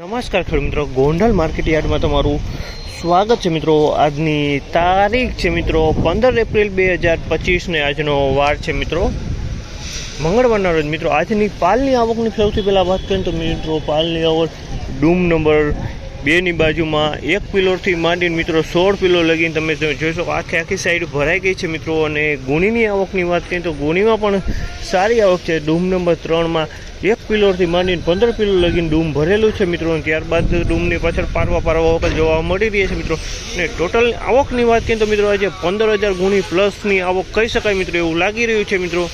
નમસ્કાર ખેડૂત મિત્રો. ગોંડલ માર્કેટ યાર્ડમાં તમારું સ્વાગત છે મિત્રો. આજની તારીખ છે મિત્રો પંદર એપ્રિલ બે હજાર પચીસને આજનો વાર છે મિત્રો. મંગળવારના રોજ મિત્રો આજની પાલની આવકની સૌથી પહેલાં વાત કરીએ તો મિત્રો પાલની આવક ડૂમ નંબર બેની બાજુમાં એક પિલોરથી માંડીને મિત્રો સોળ પિલો લગીને તમે જોઈશો આખી આખી સાઈડ ભરાઈ ગઈ છે મિત્રો અને ગુણીની આવકની વાત કરીએ તો ગુણીમાં પણ સારી આવક છે. ડૂમ નંબર ત્રણમાં એક પિલોરથી માંડીને પંદર પિલો લગીને ડૂમ ભરેલું છે મિત્રો. ત્યારબાદ ડૂમની પાછળ પારવા પારવા વખત જોવા મળી રહી છે મિત્રો. અને ટોટલ આવકની વાત કરીએ તો મિત્રો આજે પંદર હજાર ગુણી પ્લસની આવક કહી શકાય મિત્રો એવું લાગી રહ્યું છે મિત્રો.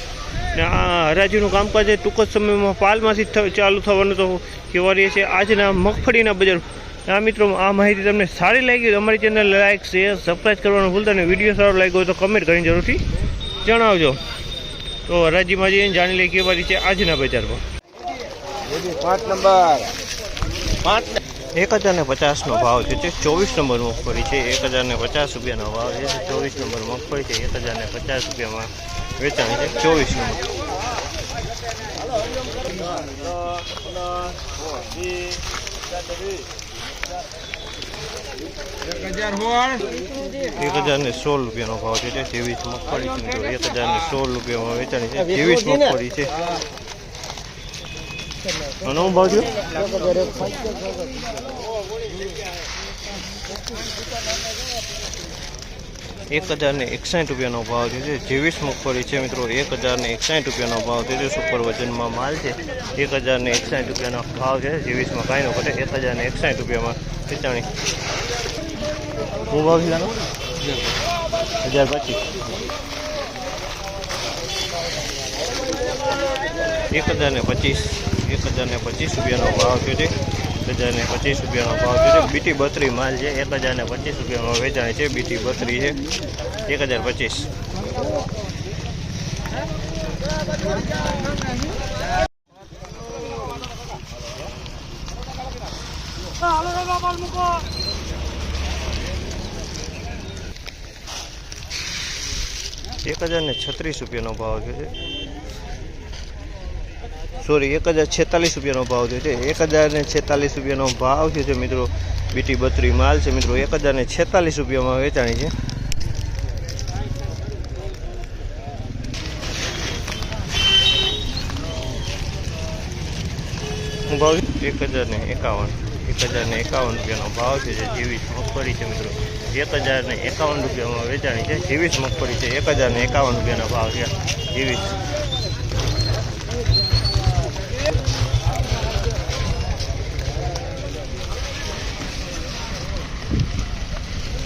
ને આ હરાજીનું કામકાજ ટૂંક જ સમયમાં પાલમાંથી ચાલુ થવાનું તો કહેવા રહીએ છીએ આજના મગફળીના બજાર. આ મિત્રો, આ માહિતી તમને સારી લાગી અમારી ચેનલ લાઇક શેર સબસ્ક્રાઈબ કરવાનું ભૂલતા નહીં. વીડિયો સારો લાગ્યો હોય તો કમેન્ટ કરીને જરૂરથી જણાવજો. તો હરાજીમાં જઈને જાણી લઈએ કેવા રીતે આજના બજારમાં. પાંચ નંબર. પાંચ એક હજાર ને પચાસનો ભાવ છે તે ચોવીસ નંબર મગફળી છે. એક હજાર ને પચાસ રૂપિયાનો ભાવ છે ચોવીસ નંબર મગફળી છે. એક હજાર ને પચાસ રૂપિયામાં વેચાણ છે ચોવીસ નંબર. એક હજાર ને સોળ રૂપિયાનો ભાવ છે ત્રેવીસ મગફળી છે. એક હજાર ને સોળ રૂપિયામાં વેચાણી છે. ત્રેવીસ મગફળી છે. આનો હું ભાવ એક હજાર ને એકસાઠ રૂપિયાનો ભાવ છે. જે જેવીસ મગફળી છે મિત્રો, એક હજાર ને એકસાઠ રૂપિયાનો ભાવ છે. જે સુપર વજનમાં માલ છે. એક હજાર ને એકસાઠ રૂપિયાનો ભાવ છે. જેવીસમાં કાંઈ નો ઘટે. એક હજાર ને એકસાઠ રૂપિયામાં વેચાણી. શું ભાવ છે હજાર પચીસ. એક હજાર ને પચીસ. એક હજાર ને પચીસ રૂપિયાનો ભાવ છે. એક હજાર ને પચીસ રૂપિયાનો ભાવ છે. બીટી બત્રી માલ છે. એક હજાર ને પચીસ રૂપિયામાં વેચાય છે. બીટી બત્રી છે. એક હજાર પચીસ. એક હજાર ને છત્રીસ રૂપિયાનો ભાવ છે. સોરી, એક હજાર છેતાલીસ રૂપિયાનો ભાવ થયો છે. એક હજાર ને છેતાલીસ રૂપિયાનો ભાવ થયો છે, મિત્રો. બીટી બત્રી માલ છે, મિત્રો. એક હજાર ને છેતાલીસ રૂપિયામાં વેચાણી છે. ભાવ એક હજાર ને એકાવન. એક હજાર ને એકાવન રૂપિયાનો ભાવ છે. જે જીવીસ મગફળી છે, મિત્રો. એક હજાર ને એકાવન રૂપિયામાં વેચાણી છે. જીવીસ મગફળી છે. એક હજાર ને એકાવન રૂપિયાનો ભાવ છે. જીવીસ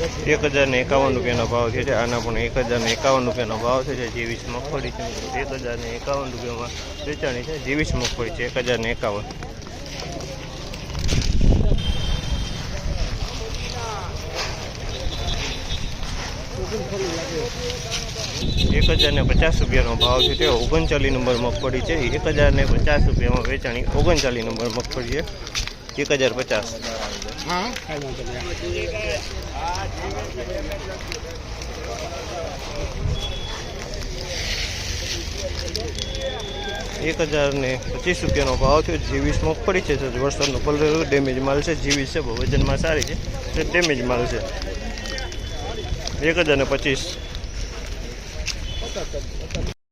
એક હજાર ને એકાવન રૂપિયાનો ભાવ છે આના પણ એક હજાર ને એકાવન રૂપિયાનો ભાવ છે જે જીવીસ મગફળી છે. એક હજાર ને એકાવન રૂપિયામાં વેચાણી છે. જીવીસ મગફળી છે. એક હજાર ને એકાવન. એક હજાર ને પચાસ રૂપિયાનો ભાવ છે. તે ઓગણચાલીસ નંબર મગફળી છે. એક હજાર ને પચાસ રૂપિયામાં વેચાણી ઓગણચાલીસ નંબર મગફળી છે. એક હજાર પચાસ. એક હજાર ને પચીસ રૂપિયાનો ભાવ થયો. જીવીસ મગફળી છે. વરસાદનો પલરેલો ડેમેજ માલ છે. જીવીસ છે વજનમાં સારી છે. તે ડેમેજ માલ છે. એક હજાર ને પચીસ.